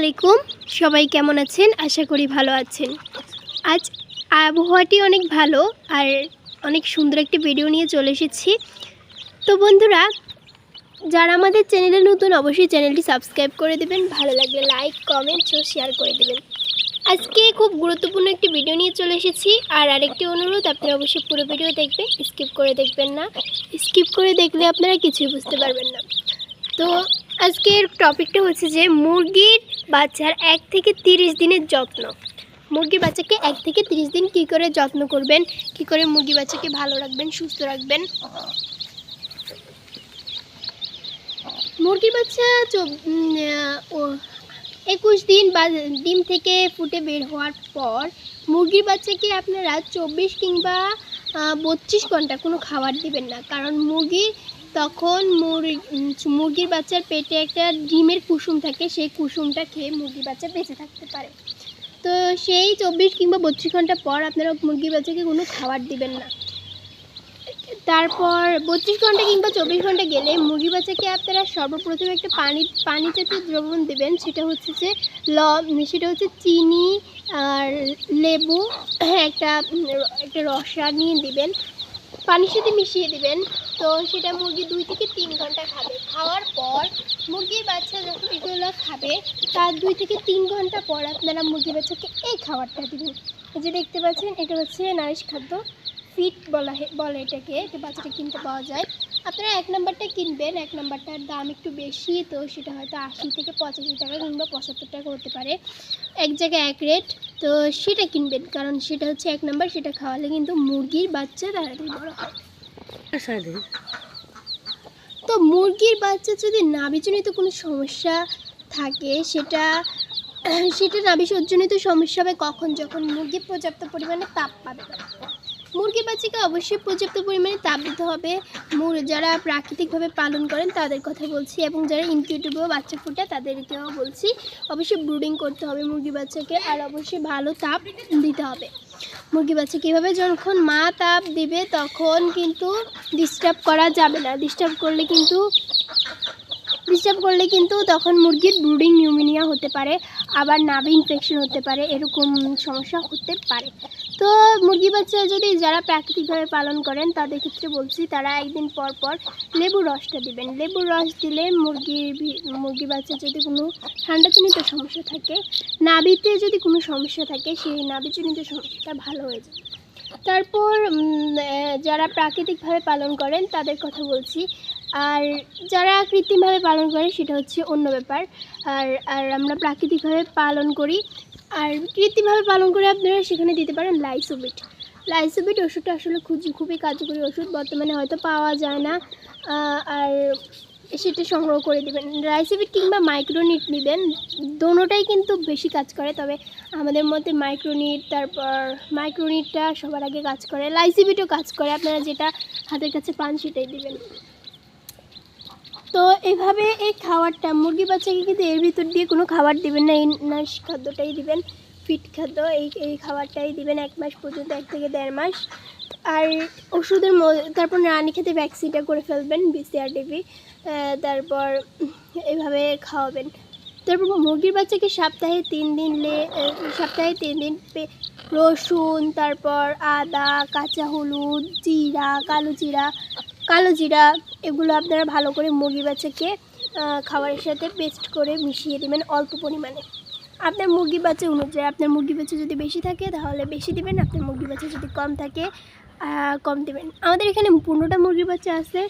আলাইকুম। সবাই কেমন আছেন? আশা করি ভালো আছেন। আজ আবহাওয়াটি অনেক ভালো আর অনেক সুন্দর একটি ভিডিও নিয়ে চলে এসেছি। তো বন্ধুরা, যারা আমাদের চ্যানেলে নতুন, অবশ্যই চ্যানেলটি সাবস্ক্রাইব করে দেবেন। ভালো লাগলে লাইক কমেন্ট ও শেয়ার করে দেবেন। আজকে খুব গুরুত্বপূর্ণ একটি ভিডিও নিয়ে চলে এসেছি। আর আরেকটি অনুরোধ, আপনারা অবশ্যই পুরো ভিডিও দেখবেন স্কিপ করে দেখবেন না। স্কিপ করে দেখলে আপনারা কিছুই বুঝতে পারবেন না। তো আজকের টপিকটা হচ্ছে যে মুরগির বাচ্চার এক থেকে তিরিশ দিনের যত্ন। মুরগির বাচ্চাকে এক থেকে তিরিশ দিন কি করে যত্ন করবেন? কি করে মুরগি বাচ্চাকে ভালো রাখবেন, সুস্থ রাখবেন? মুরগির বাচ্চা একুশ দিন বা ডিম থেকে ফুটে বের হওয়ার পর মুরগির বাচ্চাকে আপনারা চব্বিশ কিংবা বত্রিশ ঘণ্টা কোনো খাবার দিবেন না। কারণ মুরগি তখন মুরগির বাচ্চার পেটে একটা ডিমের কুসুম থাকে। সেই কুসুমটা খেয়ে মুরগির বাচ্চা বেঁচে থাকতে পারে। তো সেই চব্বিশ কিংবা বত্রিশ ঘণ্টা পর আপনারা মুরগির বাচ্চাকে কোনো খাবার দিবেন না। তারপর বত্রিশ ঘণ্টা কিংবা চব্বিশ ঘণ্টা গেলে মুরগি বাচ্চাকে আপনারা সর্বপ্রথম একটা পানি পানি জাতীয় দ্রবণ দেবেন। সেটা হচ্ছে যে ল সেটা হচ্ছে চিনি আর লেবু, একটা একটা রসা নিয়ে দিবেন। পানির সাথে মিশিয়ে দিবেন। তো সেটা মুরগি দুই থেকে তিন ঘণ্টা খাবে। খাওয়ার পর মুরগির বাচ্চা যখন এগুলো খাবে, তার দুই থেকে তিন ঘণ্টা পর আপনারা মুরগি বাচ্চাকে এই খাবারটা দিবেন। এই যে দেখতে পাচ্ছেন, এটা হচ্ছে নারিশ খাদ্য। ফিট বলা বলে এটাকে, এটা বাচ্চাটা কিনতে পাওয়া যায়। আপনারা এক নাম্বারটা কিনবেন, এক নাম্বারটার দাম একটু বেশি, তো সেটা হয়তো আশি থেকে পঁচাশি টাকা কিংবা পঁচাত্তর টাকা হতে পারে। এক জায়গায় এক রেট, তো সেটা কিনবেন, কারণ সেটা হচ্ছে এক নাম্বার, সেটা খাওয়ালে কিন্তু মুরগির বাচ্চা তাড়াতাড়ি বড় হয়। তো মুরগির বাচ্চা যদি নাবিজনিত কোনো সমস্যা থাকে, সেটা সেটা নাবিসর্জনিত সমস্যা হবে কখন? যখন মুরগি পর্যাপ্ত পরিমাণে তাপ পাবে। মুরগির বাচ্চাকে অবশ্যই পর্যাপ্ত পরিমাণে তাপ দিতে হবে। মুর, যারা প্রাকৃতিকভাবে পালন করেন, তাদের কথা বলছি এবং যারা ইনকিউটিভেও বাচ্চা ফুটে তাদেরকেও বলছি, অবশ্যই ব্রুডিং করতে হবে মুরগি বাচ্চাকে আর অবশ্যই ভালো তাপ দিতে হবে। মুরগি বাচ্চা কীভাবে যখন মা তাপ দিবে, তখন কিন্তু ডিস্টার্ব করা যাবে না। ডিস্টার্ব করলে কিন্তু ডিস্টার্ব করলে কিন্তু তখন মুরগির ব্রুডিং নিউমিনিয়া হতে পারে, আবার নাভি ইনফেকশন হতে পারে, এরকম সমস্যা হতে পারে। তো মুরগি বাচ্চা যদি যারা প্রাকৃতিকভাবে পালন করেন, তাদের ক্ষেত্রে বলছি তারা একদিন পর পর লেবুর রসটা দিবেন। লেবুর রস দিলে মুরগির মুরগি বাচ্চা যদি কোনো ঠান্ডাজনিত সমস্যা থাকে, নাভিতে যদি কোনো সমস্যা থাকে, সেই নাভিজনিত সমস্যাটা ভালো হয়ে যাবে তারপর যারা প্রাকৃতিকভাবে পালন করেন তাদের কথা বলছি। আর যারা কৃত্রিমভাবে পালন করে সেটা হচ্ছে অন্য ব্যাপার। আর আর আমরা প্রাকৃতিকভাবে পালন করি। আর কৃত্রিমভাবে পালন করে আপনারা সেখানে দিতে পারেন লাইসোবিট। লাইসোবিট ওষুধটা আসলে খুব খুবই কার্যকরী ওষুধ। বর্তমানে হয়তো পাওয়া যায় না। আর সেটা সংগ্রহ করে দেবেন। লাইসোবিট কিংবা মাইক্রোনিট নেবেন, দোনোটাই কিন্তু বেশি কাজ করে। তবে আমাদের মধ্যে মাইক্রোনিট, তারপর মাইক্রোনিটটা সবার আগে কাজ করে। লাইসিবিটও কাজ করে, আপনারা যেটা হাতের কাছে পান সেটাই দেবেন। তো এভাবে এই খাবারটা, মুরগি বাচ্চাকে কিন্তু এর ভিতর দিয়ে কোনো খাবার দিবেন না, এই নাশ খাদ্যটাই দিবেন, ফিট খাদ্য, এই এই খাবারটাই দিবেন এক মাস পর্যন্ত, এক থেকে দেড় মাস। আর ওষুধের তারপর রানী খেতে ভ্যাকসিনটা করে ফেলবেন বিসিআর ডিবি তারপর এভাবে খাওয়াবেন। তারপর মুরগির বাচ্চাকে সপ্তাহে তিন দিন লে সপ্তাহে তিন দিন রসুন, তারপর আদা, কাঁচা হলুদ, জিরা, কালো জিরা কালো জিরা, এগুলো আপনারা ভালো করে মুরগি বাচ্চাকে খাবারের সাথে পেস্ট করে মিশিয়ে দেবেন অল্প পরিমাণে। আপনার মুরগি বাচ্চা অনুযায়ী, আপনার মুরগি বাচ্চা যদি বেশি থাকে, তাহলে বেশি দিবেন, আপনার মুরগি বাচ্চা যদি কম থাকে কম দেবেন। আমাদের এখানে পনেরোটা মুরগির বাচ্চা আছে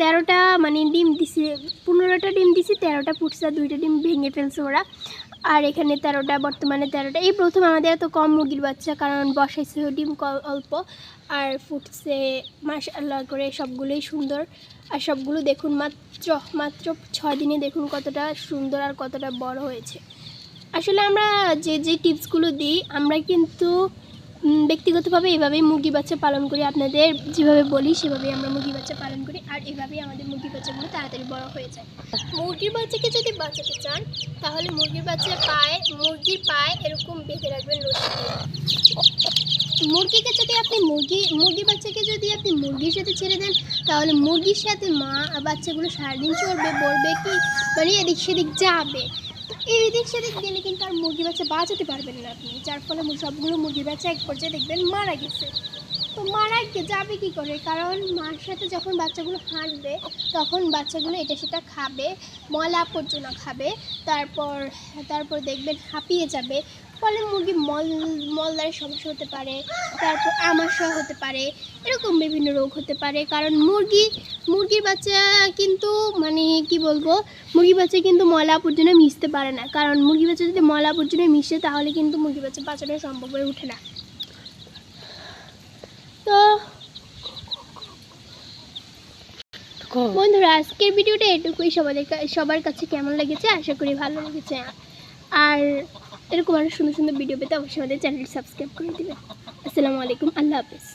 তেরোটা মানে ডিম দিছি, পনেরোটা ডিম দিছি, তেরোটা ফুটছে দুইটা ডিম ভেঙে ফেলছে ওরা। আর এখানে তেরোটা, বর্তমানে তেরোটা। এই প্রথম আমাদের এত কম মুরগির বাচ্চা, কারণ বসাইছে ডিম অল্প, আর ফুটছে মাশাল্লাহ করে সবগুলোই সুন্দর। আর সবগুলো দেখুন মাত্র মাত্র ছয় দিনে দেখুন কতটা সুন্দর আর কতটা বড় হয়েছে। আসলে আমরা যে যে টিপসগুলো দিই, আমরা কিন্তু ব্যক্তিগতভাবে এভাবেই মুরগি বাচ্চা পালন করি। আপনাদের যেভাবে বলি, সেভাবেই আমরা মুরগি বাচ্চা পালন করি। আর এভাবেই আমাদের মুরগি বাচ্চাগুলো তাড়াতাড়ি বড় হয়ে যায়। মুরগির বাচ্চাকে যদি বাঁচাতে চান, তাহলে মুরগির বাচ্চা পায়ে, মুরগির পায়ে এরকম বেঁধে রাখবেন মুরগিকে যদি আপনি মুরগি মুরগি বাচ্চাকে যদি আপনি মুরগির সাথে ছেড়ে দেন, তাহলে মুরগির সাথে মা বাচ্চাগুলো সারাদিন চড়বে, বলবে কি মানে এদিক সেদিক যাবে। এই দিক সেদিক গেলে কিন্তু আর মুরগি বাচ্চা বাঁচাতে পারবেন না আপনি। যার ফলে সবগুলো মুরগি বাচ্চা এক পর্যায়ে দেখবেন মারা গেছে। তো মারা যাবে কি করে? কারণ মার সাথে যখন বাচ্চাগুলো হাঁটবে, তখন বাচ্চাগুলো এটা সেটা খাবে ময়লা আবর্জনা খাবে, তারপর তারপর দেখবেন হাঁপিয়ে যাবে। ফলে মুরগি মল মলদারের সমস্যা হতে পারে তারপর আমাশয় হতে পারে এরকম বিভিন্ন রোগ হতে পারে। কারণ মুরগি মুরগির বাচ্চা কিন্তু মানে কি বলব মুরগি বাচ্চা কিন্তু ময়লা আবর্জনা মিশতে পারে না। কারণ মুরগি বাচ্চা যদি ময়লা আবর্জনা মিশে তাহলে কিন্তু মুরগি বাচ্চা বাঁচানো সম্ভব হয়ে ওঠে না। তো বন্ধুরা আজকের ভিডিওটা এটুকুই। সবাদের সবার কাছে কেমন লেগেছে? আশা করি ভালো লেগেছে। আর এরকম আরও সুন্দর সুন্দর ভিডিও পেতে অবশ্যই আমাদের চ্যানেলটি সাবস্ক্রাইব করে দেবেন। আসসালামু আলাইকুম, আল্লাহ হাফিজ।